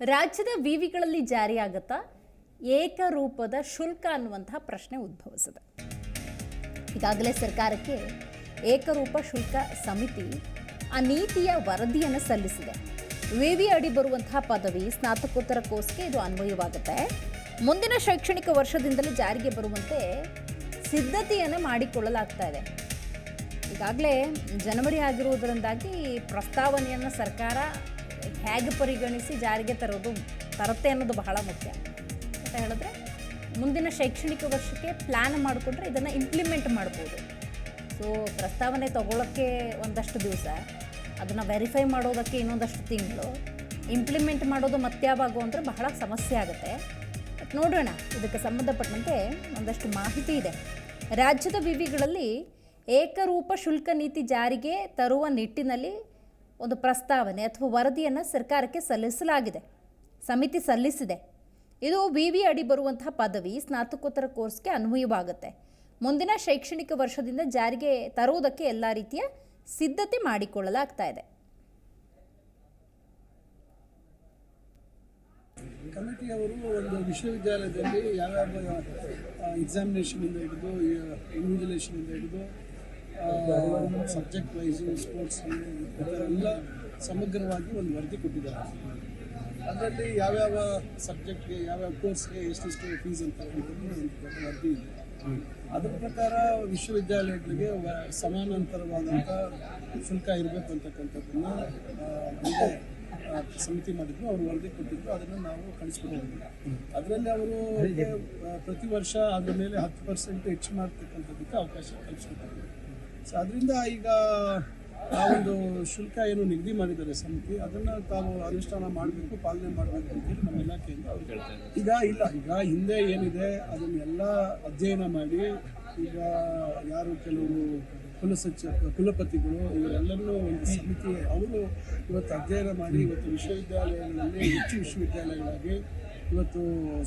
ರಾಜ್ಯದ ವಿವಿಗಳಲ್ಲಿ ಜಾರಿಯಾಗುತ್ತಾ ಏಕರೂಪದ ಶುಲ್ಕ ಅನ್ನುವಂತಹ ಪ್ರಶ್ನೆ ಉದ್ಭವಿಸಿದೆ. ಈಗಾಗಲೇ ಸರ್ಕಾರಕ್ಕೆ ಏಕರೂಪ ಶುಲ್ಕ ಸಮಿತಿ ಆ ನೀತಿಯ ವರದಿಯನ್ನು ಸಲ್ಲಿಸಿದೆ. ವಿವಿ ಅಡಿ ಬರುವಂತಹ ಪದವಿ, ಸ್ನಾತಕೋತ್ತರ ಕೋರ್ಸ್ಗೆ ಇದು ಅನ್ವಯವಾಗುತ್ತೆ. ಮುಂದಿನ ಶೈಕ್ಷಣಿಕ ವರ್ಷದಿಂದಲೇ ಜಾರಿಗೆ ಬರುವಂತೆ ಸಿದ್ಧತೆಯನ್ನು ಮಾಡಿಕೊಳ್ಳಲಾಗ್ತಾ ಇದೆ. ಈಗಾಗಲೇ ಜನವರಿ ಆಗಿರುವುದರಿಂದಾಗಿ ಪ್ರಸ್ತಾವನೆಯನ್ನು ಸರ್ಕಾರ ಹೇಗೆ ಪರಿಗಣಿಸಿ ಜಾರಿಗೆ ತರೋದು, ತರುತ್ತೆ ಅನ್ನೋದು ಬಹಳ ಮುಖ್ಯ. ಅಂತ ಹೇಳಿದ್ರೆ, ಮುಂದಿನ ಶೈಕ್ಷಣಿಕ ವರ್ಷಕ್ಕೆ ಪ್ಲ್ಯಾನ್ ಮಾಡಿಕೊಂಡ್ರೆ ಇದನ್ನು ಇಂಪ್ಲಿಮೆಂಟ್ ಮಾಡ್ಬೋದು. ಸೊ ಪ್ರಸ್ತಾವನೆ ತಗೊಳ್ಳೋಕ್ಕೆ ಒಂದಷ್ಟು ದಿವಸ, ಅದನ್ನು ವೆರಿಫೈ ಮಾಡೋದಕ್ಕೆ ಇನ್ನೊಂದಷ್ಟು ತಿಂಗಳು. ಇಂಪ್ಲಿಮೆಂಟ್ ಮಾಡೋದು ಮತ್ಯಾವಾಗು ಅಂದರೆ ಬಹಳ ಸಮಸ್ಯೆ ಆಗುತ್ತೆ. ಬಟ್ ನೋಡೋಣ, ಇದಕ್ಕೆ ಸಂಬಂಧಪಟ್ಟಂತೆ ಒಂದಷ್ಟು ಮಾಹಿತಿ ಇದೆ. ರಾಜ್ಯದ ವಿವಿಗಳಲ್ಲಿ ಏಕರೂಪ ಶುಲ್ಕ ನೀತಿ ಜಾರಿಗೆ ತರುವ ನಿಟ್ಟಿನಲ್ಲಿ ಒಂದು ಪ್ರಸ್ತಾವನೆ ಅಥವಾ ವರದಿಯನ್ನು ಸರ್ಕಾರಕ್ಕೆ ಸಲ್ಲಿಸಲಾಗಿದೆ. ಸಮಿತಿ ಸಲ್ಲಿಸಿದೆ. ಇದು ವಿ ವಿ ಅಡಿ ಬರುವಂತಹ ಪದವಿ, ಸ್ನಾತಕೋತ್ತರ ಕೋರ್ಸ್ಗೆ ಅನ್ವಯವಾಗುತ್ತೆ. ಮುಂದಿನ ಶೈಕ್ಷಣಿಕ ವರ್ಷದಿಂದ ಜಾರಿಗೆ ತರುವುದಕ್ಕೆ ಎಲ್ಲ ರೀತಿಯ ಸಿದ್ಧತೆ ಮಾಡಿಕೊಳ್ಳಲಾಗ್ತಾ ಇದೆ. ಕಮಿಟಿಯವರು ಒಂದು ವಿಶ್ವವಿದ್ಯಾಲಯದಲ್ಲಿ ಯಾವ್ಯಾವ ಎಕ್ಸಾಮಿನೇಷನಿಂದ ಹಿಡಿದು ಇಂದ ಹಿಡಿದು ಸಬ್ಜೆಕ್ಟ್ ವೈಸು ಸ್ಪೋರ್ಟ್ಸ್ ಎಲ್ಲ ಸಮಗ್ರವಾಗಿ ಒಂದು ವರದಿ ಕೊಟ್ಟಿದ್ದಾರೆ. ಅದರಲ್ಲಿ ಯಾವ್ಯಾವ ಸಬ್ಜೆಕ್ಟ್ಗೆ ಯಾವ್ಯಾವ ಕೋರ್ಸ್ಗೆ ಎಷ್ಟೆಷ್ಟು ಫೀಸ್ ಅಂತ ಒಂದು ವರದಿ ಇದೆ. ಅದ್ರ ಪ್ರಕಾರ ವಿಶ್ವವಿದ್ಯಾಲಯಗಳಿಗೆ ಸಮಾನಾಂತರವಾದಂಥ ಶುಲ್ಕ ಇರಬೇಕು ಅಂತಕ್ಕಂಥದ್ದನ್ನು ಸಮಿತಿ ಮಾಡಿದ್ರು ಅವರು ವರದಿ ಕೊಟ್ಟಿದ್ರು ಅದನ್ನು ನಾವು ಕಳಿಸ್ಕೊಡೋದಿಲ್ಲ. ಅದರಲ್ಲಿ ಅವರು ಪ್ರತಿ ವರ್ಷ ಅದರ ಮೇಲೆ ಹತ್ತು ಪರ್ಸೆಂಟ್ ಹೆಚ್ಚು ಮಾಡ್ತಕ್ಕಂಥದ್ದಕ್ಕೆ ಅವಕಾಶ ಕಲ್ಪಿಸ್ಕೊಟ್ಟಿದ್ರು ಸೊ ಅದರಿಂದ ಈಗ ಆ ಒಂದು ಶುಲ್ಕ ಏನು ನಿಗದಿ ಮಾಡಿದ್ದಾರೆ ಸಮಿತಿ, ಅದನ್ನು ತಾವು ಅನುಷ್ಠಾನ ಮಾಡಬೇಕು, ಪಾಲನೆ ಮಾಡಬೇಕು ಅಂತೇಳಿ ನಮ್ಮ ಇಲಾಖೆಯಿಂದ ಅವ್ರು ಹೇಳ್ತಾರೆ ಈಗ ಇಲ್ಲ, ಈಗ ಹಿಂದೆ ಏನಿದೆ ಅದನ್ನೆಲ್ಲ ಅಧ್ಯಯನ ಮಾಡಿ, ಈಗ ಯಾರು ಕೆಲವರು ಕುಲಸಚಿವ ಕುಲಪತಿಗಳು, ಇವರೆಲ್ಲರನ್ನೂ ಒಂದು ಸಮಿತಿ ಅವರು ಇವತ್ತು ಅಧ್ಯಯನ ಮಾಡಿ, ಇವತ್ತು ವಿಶ್ವವಿದ್ಯಾಲಯಗಳಲ್ಲಿ ಹೆಚ್ಚು ವಿಶ್ವವಿದ್ಯಾಲಯಗಳಾಗಿ ಇವತ್ತು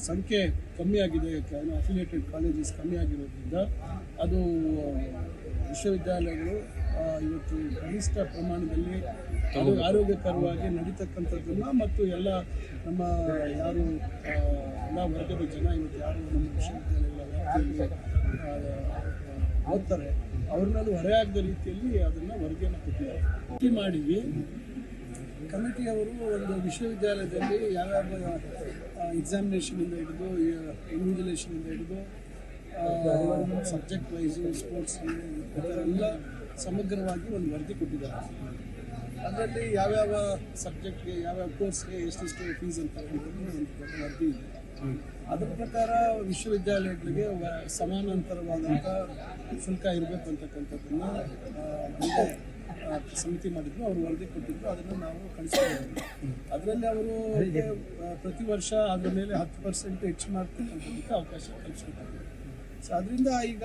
ಸಂಖ್ಯೆ ಕಮ್ಮಿಯಾಗಿದೆ ಅಫಿಲಿಯೇಟೆಡ್ ಕಾಲೇಜಸ್ ಕಮ್ಮಿ ಆಗಿರೋದ್ರಿಂದ ಅದು ವಿಶ್ವವಿದ್ಯಾಲಯಗಳು ಇವತ್ತು ಕನಿಷ್ಠ ಪ್ರಮಾಣದಲ್ಲಿ ಆರೋ- ಆರೋಗ್ಯಕರವಾಗಿ ನಡೀತಕ್ಕಂಥದ್ದನ್ನು ಮತ್ತು ಎಲ್ಲ ನಮ್ಮ ಯಾರು ಎಲ್ಲ ವರ್ಗದ ಜನ ಇವತ್ತು ಯಾರು ನಮ್ಮ ವಿಶ್ವವಿದ್ಯಾಲಯಗಳ ಓದ್ತಾರೆ ಅವ್ರನ್ನಲ್ಲಿ ಹೊರೆಯಾಗದ ರೀತಿಯಲ್ಲಿ ಅದನ್ನು ವರದಿಯನ್ನು ಕೊಟ್ಟಿದ್ದಾರೆ. ವರದಿ ಮಾಡಿ ಕಮಿಟಿಯವರು ಒಂದು ವಿಶ್ವವಿದ್ಯಾಲಯದಲ್ಲಿ ಯಾವ್ಯಾವ ಎಕ್ಸಾಮಿನೇಷನಿಂದ ಹಿಡಿದು ಇನ್ವಿಜಿಲೇಷನಿಂದ ಹಿಡಿದು ಸಬ್ಜೆಕ್ಟ್ ವೈಸು ಸ್ಪೋರ್ಟ್ಸ್ ಎಲ್ಲ ಸಮಗ್ರವಾಗಿ ಒಂದು ವರದಿ ಕೊಟ್ಟಿದ್ದಾರೆ. ಅದರಲ್ಲಿ ಯಾವ್ಯಾವ ಸಬ್ಜೆಕ್ಟ್ಗೆ ಯಾವ್ಯಾವ ಕೋರ್ಸ್ಗೆ ಎಷ್ಟೆಷ್ಟು ಫೀಸ್ ಅಂತ ಒಂದು ವರದಿ ಇದೆ. ಅದರ ಪ್ರಕಾರ ವಿಶ್ವವಿದ್ಯಾಲಯಗಳಿಗೆ ಸಮಾನಾಂತರವಾದಂಥ ಶುಲ್ಕ ಇರಬೇಕು ಅಂತಕ್ಕಂಥದ್ದನ್ನು ಸಮಿತಿ ಮಾಡಿದ್ರು, ಅವರು ವರದಿ ಕೊಟ್ಟಿದ್ರು, ಅದನ್ನು ನಾವು ಕಳಿಸ್ಕೊಂಡಿದ್ವಿ ಅದರಲ್ಲಿ ಅವರು ಪ್ರತಿ ವರ್ಷ ಅದರ ಮೇಲೆ ಹತ್ತು ಪರ್ಸೆಂಟ್ ಹೆಚ್ಚು ಮಾಡ್ತೀವಿ ಅವಕಾಶ ಕಲ್ಪಿಸ್ಕೊಟ್ಟಿದ್ರು ಸೊ ಅದರಿಂದ ಈಗ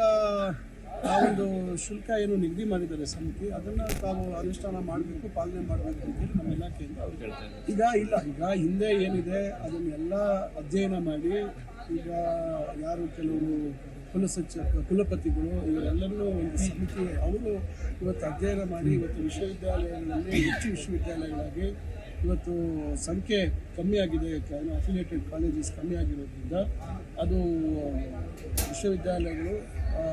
ಆ ಒಂದು ಶುಲ್ಕ ಏನು ನಿಗದಿ ಮಾಡಿದ್ದಾರೆ ಸಮಿತಿ, ಅದನ್ನು ತಾವು ಅನುಷ್ಠಾನ ಮಾಡಬೇಕು, ಪಾಲನೆ ಮಾಡಬೇಕು ಅಂತೇಳಿ ನಮ್ಮ ಇಲಾಖೆಯಿಂದ ಅವ್ರು ಹೇಳ್ತಾರೆ ಈಗ ಇಲ್ಲ, ಈಗ ಹಿಂದೆ ಏನಿದೆ, ಅದನ್ನೆಲ್ಲ ಅಧ್ಯಯನ ಮಾಡಿ, ಈಗ ಯಾರು ಕೆಲವರು ಕುಲಸಚಿವ, ಕುಲಪತಿಗಳು ಇವರೆಲ್ಲರೂ ಒಂದು ಸಮಿತಿ ಅವರು ಇವತ್ತು ಅಧ್ಯಯನ ಮಾಡಿ ಇವತ್ತು ವಿಶ್ವವಿದ್ಯಾಲಯಗಳಲ್ಲಿ, ಹೆಚ್ಚು ವಿಶ್ವವಿದ್ಯಾಲಯಗಳಾಗಿ ಇವತ್ತು ಸಂಖ್ಯೆ ಕಮ್ಮಿ ಆಗಿದೆ ಅಫಿಲಿಯೇಟೆಡ್ ಕಾಲೇಜಸ್ ಕಮ್ಮಿ ಆಗಿರೋದ್ರಿಂದ ಅದು, ವಿಶ್ವವಿದ್ಯಾಲಯಗಳು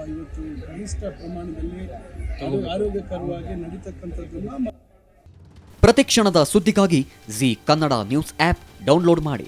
ಇವತ್ತು ಕನಿಷ್ಠ ಪ್ರಮಾಣದಲ್ಲಿ ಆರೋ- ಆರೋಗ್ಯಕರವಾಗಿ ನಡೀತಕ್ಕಂಥದ್ದನ್ನು ಪ್ರತಿಕ್ಷಣದ ಸುದ್ದಿಗಾಗಿ Zee Kannada news app download ಮಾಡಿ.